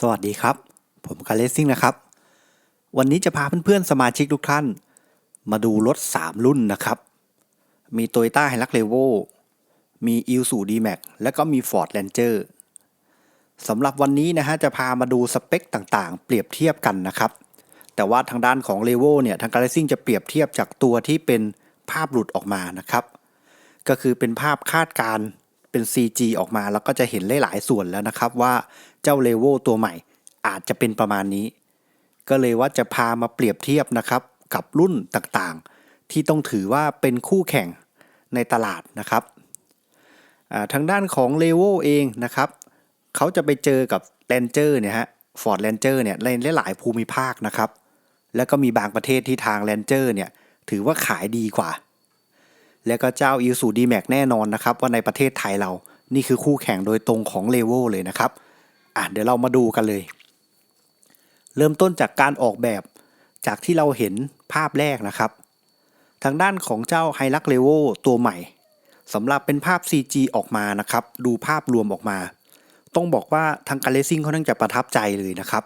สวัสดีครับ ผมคาเลสซิ่งนะครับ วันนี้จะพาเพื่อนๆ สมาชิกทุกท่าน มาดูรถ 3 รุ่นนะครับ มี Toyota h i l u x r e v o มี i l s u D-Max และก็มี Ford Ranger สำหรับวันนี้นะฮะจะพามาดูสเปคต่างๆ เปรียบเทียบกันนะครับ แต่ว่าทางด้านของ r e v o เนี่ยทาง c a l e s i n g จะเปรียบเทียบจากตัวที่เป็นภาพหลุดออกมานะครับ ก็คือเป็นภาพคาดการณ์ เป็น CG ออกมาแล้วก็จะเห็นหลายๆส่วนแล้วนะครับว่าเจ้าเลโวตัวใหม่ อาจจะเป็นประมาณนี้ ก็เลยว่าจะพามาเปรียบเทียบนะครับกับรุ่นต่างๆ ที่ต้องถือว่าเป็นคู่แข่งในตลาดนะครับทางด้านของเลโวเองนะครับเขาจะไปเจอกับ Ranger เนี่ยฮะ Ford Ranger เนี่ยในหลายภูมิภาคนะครับ แล้วก็มีบางประเทศที่ทาง Ranger เนี่ยถือว่าขายดีกว่า แล้วก็เจ้า i l s u D-Max แน่นอนนะครับ ว่าในประเทศไทยเรา นี่คือคู่แข่งโดยตรงของเลโวเลยนะครับ อะเดี๋ยวเรามาดูกันเลย เริ่มต้นจากการออกแบบจากที่เราเห็นภาพแรกนะครับ ทางด้านของเจ้า h i l u x r e v o ตัวใหม่สำหรับเป็นภาพ CG ออกมานะครับ ดูภาพรวมออกมา ต้องบอกว่าทางการเลซิ่งเขาทั้งจะประทับใจเลยนะครับ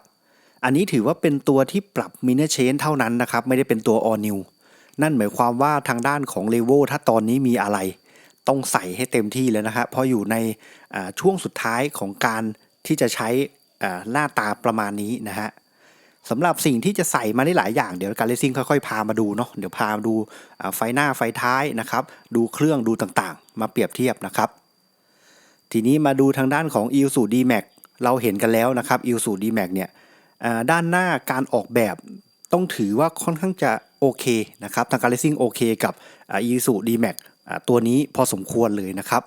อันนี้ถือว่าเป็นตัวที่ปรับมินเนเชนเท่านั้นนะครับ ไม่ได้เป็นตัว all new นั่นหมายความว่าทางด้านของ r e v o ถ้าตอนนี้มีอะไรต้องใส่ให้เต็มที่เลยนะครับเพราะอยู่ในช่วงสุดท้ายของการที่จะใช้อ่าหน้าตาประมาณนี้นะฮะสำหรับสิ่งที่จะใส่มาได้หลายอย่างเดี๋ยวการเลซิ่งค่อยๆ พามาดูเนาะเดี๋ยวพามาดูอ่าไฟหน้าไฟท้ายนะครับ ดูเครื่องดูต่างๆ มาเปรียบเทียบนะครับ ทีนี้มาดูทางด้านของ i l s u D-Max เราเห็นกันแล้วนะครับ i l s u D-Max เนี่ยอ่าด้านหน้าการออกแบบต้องถือว่าค่อนข้างจะ โอเคนะครับทางการเลสซิ่งโอเคกับอ่า i l s u D-Max อ่าตัวนี้พอสมควรเลยนะครับ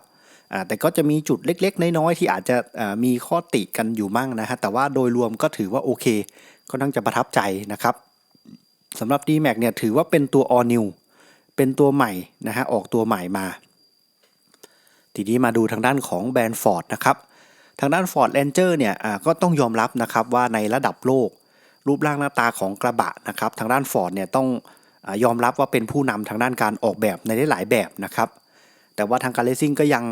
แต่ก็จะมีจุดเล็กๆ น้อยๆ ที่อาจจะมีข้อติกันอยู่มั่งนะฮะแต่ว่าโดยรวมก็ถือว่าโอเคก็นั่งจะประทับใจนะครับสำหรับ D-Max เนี่ยถือว่าเป็นตัว all new เป็นตัวใหม่นะฮะออกตัวใหม่มา ทีนี้มาดูทางด้านของแบรนด์ Ford นะครับทางด้าน Ford Ranger เนี่ยก็ต้องยอมรับนะครับว่าในระดับโลก รูปร่างหน้าตาของกระบะนะครับทางด้าน Ford เนี่ยต้องอยอมรับว่าเป็นผู้นำทางด้านการออกแบบในหลายแบบนะครับ แต่ว่าทางการเลสซิ่งก็ยัง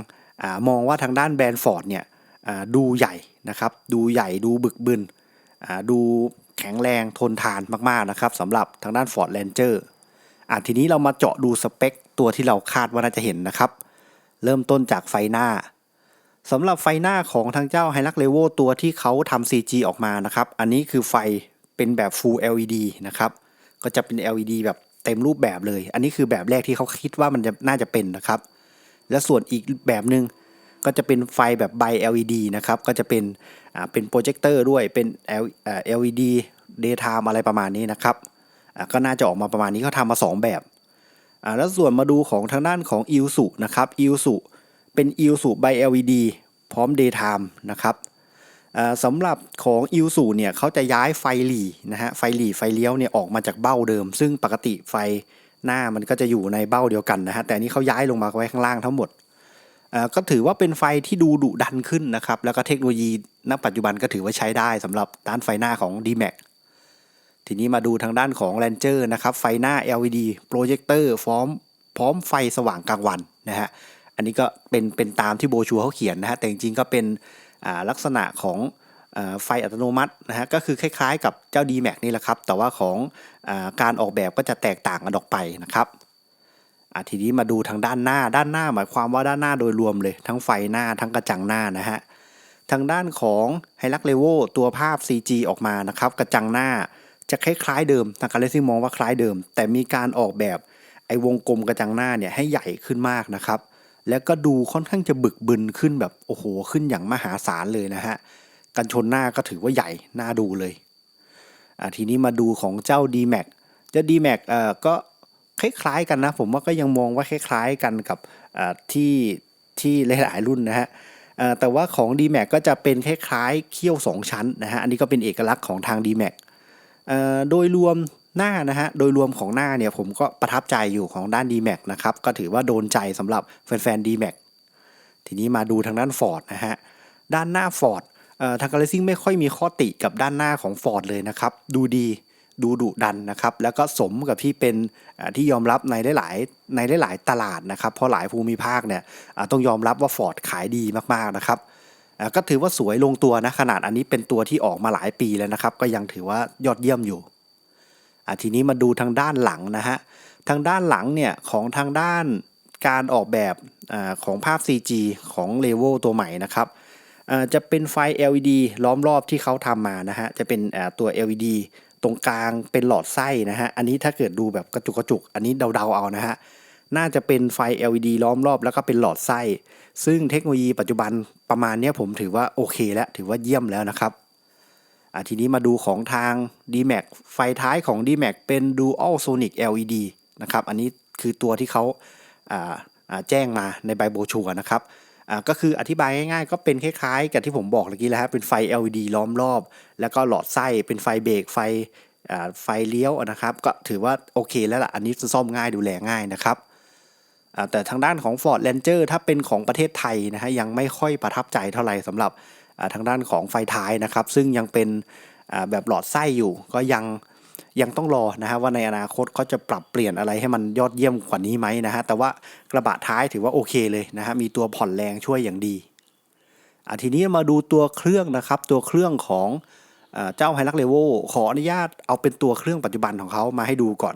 อมองว่าทางด้านแบรนด์ฟอร์ดเนี่ยดูใหญ่นะครับดูใหญ่ดูบึกบึนดูแข็งแรงทนทานมากๆนะครับสำหรับทางด้าน Ford Ranger อ่าทีนี้เรามาเจาะดูสเปคตัวที่เราคาดว่าน่าจะเห็นนะครับ เริ่มต้นจากไฟหน้าสำหรับไฟหน้าของทางเจ้า h i l u x r e v o ตัวที่เขาทำ CG ออกมานะครับ อันนี้คือไฟ เป็นแบบ Full LED นะครับก็จะเป็น LED แบบเต็มรูปแบบเลย อันนี้คือแบบแรกที่เขาคิดว่ามันจะน่าจะเป็นนะครับ และส่วนอีกแบบหนึ่งก็จะเป็นไฟแบบใบ LED นะครับ ก็จะเป็นอ่าเป็นโปรเจคเตอร์ด้วยเป็น L อ่า LED daytime อะไรประมาณนี้นะครับอ่าก็น่าจะออกมาประมาณนี้เขาทำมา 2 แบบอ่าแล้วส่วนมาดูของทางด้านของ i l s u นะครับ i l s u เป็น i l s u ใบ LED พร้อม daytime นะครับ สำหรับของ i l s u เนี่ยเขาจะย้ายไฟหลีนะฮะไฟหลีไฟเลี้ยวเนี่ยออกมาจากเบ้าเดิม ซึ่งปกติไฟหน้ามันก็จะอยู่ในเบ้าเดียวกันนะฮะแต่อันนี้เขาย้ายลงมาไว้ข้างล่างทั้งหมดก็ถือว่าเป็นไฟที่ดูดุดันขึ้นนะครับ แล้วก็เทคโนโลยีณปัจจุบันก็ถือว่าใช้ได้สำหรับด้านไฟหน้าของ D-Max ทีนี้มาดูทางด้านของ Ranger นะครับ ไฟหน้า LED โปรเจคเตอร์พร้อมพร้อมไฟสว่างกลางวันนะฮะอันนี้ก็เป็นเป็นตามที่โบชัวเขาเขียนนะฮะแต่จริงๆก็เป็น ลักษณะของอไฟอัตโนมัตินะฮะก็คือคล้ายๆ กับเจ้า D-Max นี่แหละครับ แต่ว่าของอการออกแบบก็จะแตกต่างกันออกไปนะครับทีนี้มาดูทางด้านหน้าด้านหน้าหมายความว่าด้านหน้าโดยรวมเลย ทั้งไฟหน้าทั้งกระจังหน้านะฮะทางด้านของไฮลักเลโวตัวภาพ CG ออกมานะครับกระจังหน้าจะคล้ายๆเดิมทางการเลซิ่งมองว่าคล้ายเดิม แต่มีการออกแบบไอ้วงกลมกระจังหน้าเนี่ยให้ใหญ่ขึ้นมากนะครับ แล้วก็ดูค่อนข้างจะบึกบึนขึ้นแบบโอ้โหขึ้นอย่างมหาศาลเลยนะฮะกันชนหน้าก็ถือว่าใหญ่น่าดูเลยอะทีนี้มาดูของเจ้า D-Max เจ้า D-Max เอ่อก็คล้ายๆกันนะ ผมว่าก็ยังมองว่าคล้ายๆกันกับอ่าที่ที่หลายๆรุ่นนะฮะแต่ว่าของ D-Max ก็จะเป็นคล้ายๆเขี้ยว 2 ชั้นนะฮะอันนี้ก็เป็นเอกลักษณ์ของทาง D-Max โดยรวม หน้านะฮะโดยรวมของหน้าเนี่ยผมก็ประทับใจอยู่ของด้าน D-Max นะครับก็ถือว่าโดนใจสำหรับแฟนๆ D-Max ทีนี้มาดูทางด้าน Ford นะฮะด้านหน้า Ford เอ่อทางการเลซิ่งไม่ค่อยมีข้อติกับด้านหน้าของ Ford เลยนะครับ ดูดีดูดุดันนะครับ แล้วก็สมกับที่เป็นที่ยอมรับในหลายๆในหลายๆตลาดนะครับ เพราะหลายภูมิภาคเนี่ยต้องยอมรับว่า Ford ขายดีมากๆนะครับก็ถือว่าสวยลงตัวนะขนาดอันนี้เป็นตัวที่ออกมาหลายปีแล้วนะครับ ก็ยังถือว่ายอดเยี่ยมอยู่ อ่าทีนี้มาดูทางด้านหลังนะฮะทางด้านหลังเนี่ยของทางด้านการออกแบบอของภาพ CG ของ l e v e l ตัวใหม่นะครับจะเป็นไฟ LED ล้อมรอบที่เขาทำมานะฮะจะเป็นตัว LED ตรงกลางเป็นหลอดไส้นะฮะอันนี้ถ้าเกิดดูแบบกระจุกกระจุกอันนี้เดาๆเอานะฮะน่าจะเป็นไฟ LED ล้อมรอบแล้วก็เป็นหลอดไส้ ซึ่งเทคโนโลยีปัจจุบันประมาณนี้ผมถือว่าโอเคแล้วถือว่าเยี่ยมแล้วนะครับ อะทีนี้มาดูของทาง DMAX ไฟท้ายของ DMAX เป็น Dual Sonic LED นะครับ อันนี้คือตัวที่เขาอ่าาแจ้งมาในใบโบชัวนะครับอ่าก็คืออธิบายง่ายๆ ก็เป็นคล้ายๆ กับที่ผมบอกเมื่อกี้แล้วฮะเป็นไฟ LED ล้อมรอบ แล้วก็หลอดไส้เป็นไฟเบรกไฟอ่าไฟเลี้ยวนะครับ ก็ถือว่าโอเคแล้วล่ะ อันนี้ซ่อมง่ายดูแลง่ายนะครับอ่าแต่ทางด้านของ Ford Ranger ถ้าเป็นของประเทศไทยนะฮะยังไม่ค่อยประทับใจเท่าไหร่สำหรับ ทางด้านของไฟท้ายนะครับ ซึ่งยังเป็นแบบหลอดไส้อยู่ ก็ยังยังต้องรอนะฮะว่าในอนาคตเขาจะปรับเปลี่ยนอะไรให้มันยอดเยี่ยมกว่านี้ไหมนะฮะแต่ว่ากระบะท้ายถือว่าโอเคเลยนะฮะมีตัวผ่อนแรงช่วยอย่างดีอ่าทีนี้มาดูตัวเครื่องนะครับตัวเครื่องของอเจ้าไฮรักเลโวขออนุญาตเอาเป็นตัวเครื่องปัจจุบันของเขามาให้ดูก่อน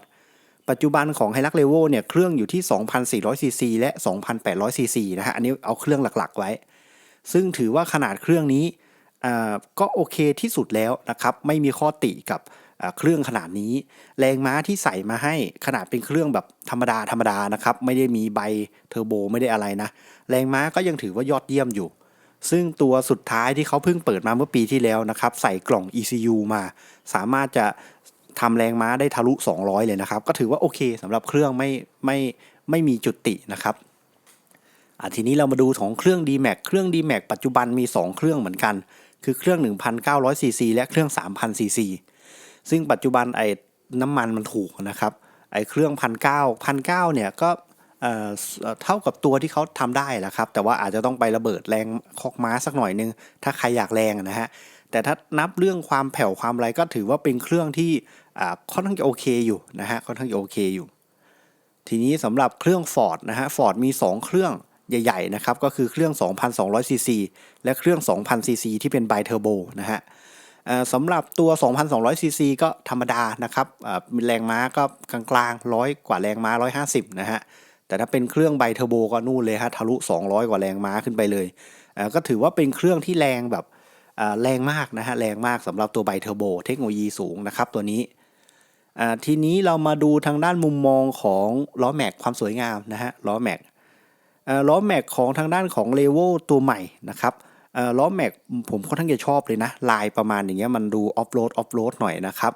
ปัจจุบันของ h i l u x l e v o เนี่ยเครื่องอยู่ที่ 2,400ซีซีและ 2,800ซีซีนะฮะอันนี้เอาเครื่องหลักๆไว้ ซึ่งถือว่าขนาดเครื่องนี้ก็โอเคที่สุดแล้วนะครับไม่มีข้อติกับเครื่องขนาดนี้ แรงม้าที่ใส่มาให้ขนาดเป็นเครื่องแบบธรรมดาธรรมดานะครับไม่ได้มีใบเทอร์โบไม่ได้อะไรนะ แรงม้าก็ยังถือว่ายอดเยี่ยมอยู่ ซึ่งตัวสุดท้ายที่เขาเพิ่งเปิดมาเมื่อปีที่แล้วนะครับใส่กล่อง ECU มา สามารถจะทำแรงม้าได้ทะลุ 200 เลยนะครับ ก็ถือว่าโอเคสำหรับเครื่องไม่ไม่ไม่มีจุดตินะครับ อะทีนี้เรามาดูของเครื่อง D-Max เครื่อง D-Max ปัจจุบันมี 2 เครื่องเหมือนกัน คือเครื่อง 1,900ซีซีและเครื่อง 3,000ซีซีซึ่งปัจจุบันไอ้น้ำมันมันถูกนะครับไอ้เครื่องพันเก้าพันเก้าเนี่ยก็เท่ากับตัวที่เขาทำได้แหละครับ แต่ว่าอาจจะต้องไประเบิดแรงคอกม้าสักหน่อยนึง ถ้าใครอยากแรงนะฮะ แต่ถ้านับเรื่องความแผ่วความอะไรก็ถือว่าเป็นเครื่องที่ค่อนข้างจะโอเคอยู่นะฮะ ค่อนข้างจะโอเคอยู่ ทีนี้สำหรับเครื่อง Ford นะฮะ Ford มี 2 เครื่อง ใหญ่ๆนะครับก็คือเครื่อง 2,200 ซีซีและเครื่อง 2,000 ซีซีที่เป็นไบเทอร์โบนะฮะสำหรับตัว 2,200 ซีซีก็ธรรมดานะครับมีแรงม้าก็กลางๆร้อยกว่าแรงม้า 150 นะฮะ แต่ถ้าเป็นเครื่องไบเทอร์โบก็นู่นเลยฮะทะลุ 200 กว่าแรงม้าขึ้นไปเลย ก็ถือว่าเป็นเครื่องที่แรงแบบแรงมากนะฮะ แรงมากสำหรับตัวไบเทอร์โบเทคโนโลยีสูงนะครับตัวนี้ ทีนี้เรามาดูทางด้านมุมมองของล้อแม็กความสวยงามนะฮะล้อแม็ก ล้อแม็กของทางด้านของเลเวลตัวใหม่นะครับล้อแม็กผมค่อนข้างจะชอบเลยนะ ลายประมาณอย่างเงี้ยมันดูออฟโรดออฟโรดหน่อยนะครับ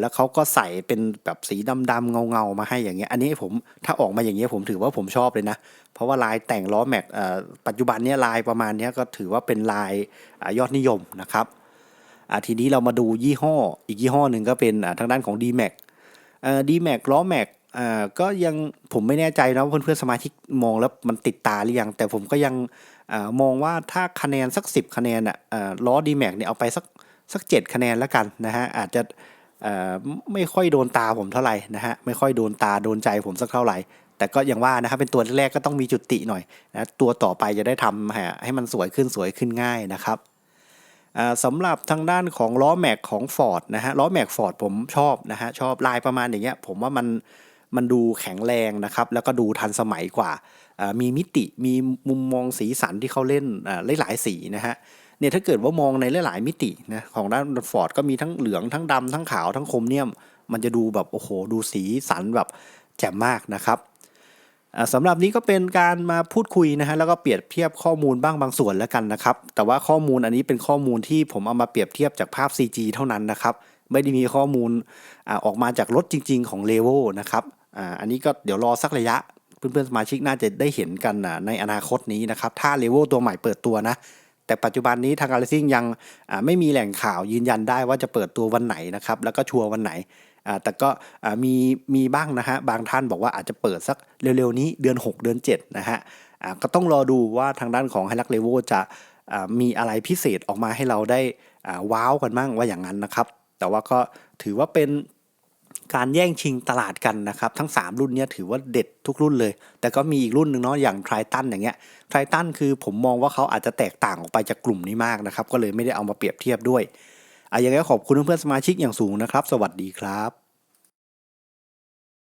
แล้วเขาก็ใส่เป็นแบบสีดำๆเงาๆมาให้อย่างเงี้ยอันนี้ผมถ้าออกมาอย่างเงี้ยผมถือว่าผมชอบเลยนะ เพราะว่าลายแต่งล้อแม็กปัจจุบันเนี้ยลายประมาณเนี้ยก็ถือว่าเป็นลายอยอดนิยมนะครับทีนี้เรามาดูยี่ห้ออีกยี่ห้อหนึ่งก็เป็นทางด้านของ D-Max D-Max ล้อแม็ก อ่าก็ยังผมไม่แน่ใจนะว่าเพื่อนๆสมาชิกมองแล้วมันติดตาหรือยัง แต่ผมก็ยังอมองว่าถ้าคะแนนสัก 10 คะแนนอะอ่าล้อ D-Max เนี่ยเอาไปสักสัก7คะแนนแล้วกันนะฮะอาจจะไม่ค่อยโดนตาผมเท่าไหร่นะฮะไม่ค่อยโดนตาโดนใจผมสักเท่าไหร่ แต่ก็อย่างว่านะครับเป็นตัวแรกก็ต้องมีจุดติหน่อยนะตัวต่อไปจะได้ทำให้ให้มันสวยขึ้นสวยขึ้นง่ายนะครับสำหรับทางด้านของล้อแม็กของ Ford นะฮะล้อแม็ก Ford ผมชอบนะฮะชอบลายประมาณอย่างเงี้ยผมว่ามัน มันดูแข็งแรงนะครับ แล้วก็ดูทันสมัยกว่า มีมิติมีมุมมองสีสันที่เขาเล่นอ่าหลายๆสีนะฮะเนี่ยถ้าเกิดว่ามองในหลายๆมิตินะของด้าน Ford ก็มีทั้งเหลืองทั้งดำทั้งขาวทั้งคมเนี่ยม มันจะดูแบบโอ้โหดูสีสันแบบแจ่มมากนะครับสำหรับนี้ก็เป็นการมาพูดคุยนะฮะแล้วก็เปรียบเทียบข้อมูลบ้างบางส่วนแล้วกันนะครับ แต่ว่าข้อมูลอันนี้เป็นข้อมูลที่ผมเอามาเปรียบเทียบจากภาพ CG เท่านั้นนะครับ ไม่ได้มีข้อมูลอออกมาจากรถจริง ๆ ของ l e v o นะครับ อ่าอันนี้ก็เดี๋ยวรอสักระยะ เพื่อนๆสมาชิกน่าจะได้เห็นกันในอนาคตนี้นะครับ ถ้า l e v o ตัวใหม่เปิดตัวนะ แต่ปัจจุบันนี้ทาง a r ซิงยังอ่าไม่มีแหล่งข่าวยืนยันได้ว่าจะเปิดตัววันไหนนะครับ แล้วก็ชัวร์วันไหนอ่าแต่ก็อ่ามีมีบ้างนะฮะบางท่านบอกว่าอาจจะเปิดสักเร็วๆนี้เดือน 6 เดือน 7 นะฮะอ่าก็ต้องรอดูว่าทางด้านของไฮลักเลโวจะอ่ามีอะไรพิเศษออกมาให้เราได้อ่าว้าวกันบ้างว่าอย่างนั้นนะครับ แต่ว่าก็ถือว่าเป็น การแย่งชิงตลาดกันนะครับ ทั้ง 3 รุ่นนี้ถือว่าเด็ดทุกรุ่นเลย แต่ก็มีอีกรุ่นหนึ่งเนาะอย่างไททันอย่างเงี้ยไททันคือผมมองว่าเขาอาจจะแตกต่างออกไปจากกลุ่มนี้มากนะครับ ก็เลยไม่ได้เอามาเปรียบเทียบด้วยอะยังไงก็ขอบคุณเพื่อนๆสมาชิกอย่างสูงนะครับ สวัสดีครับ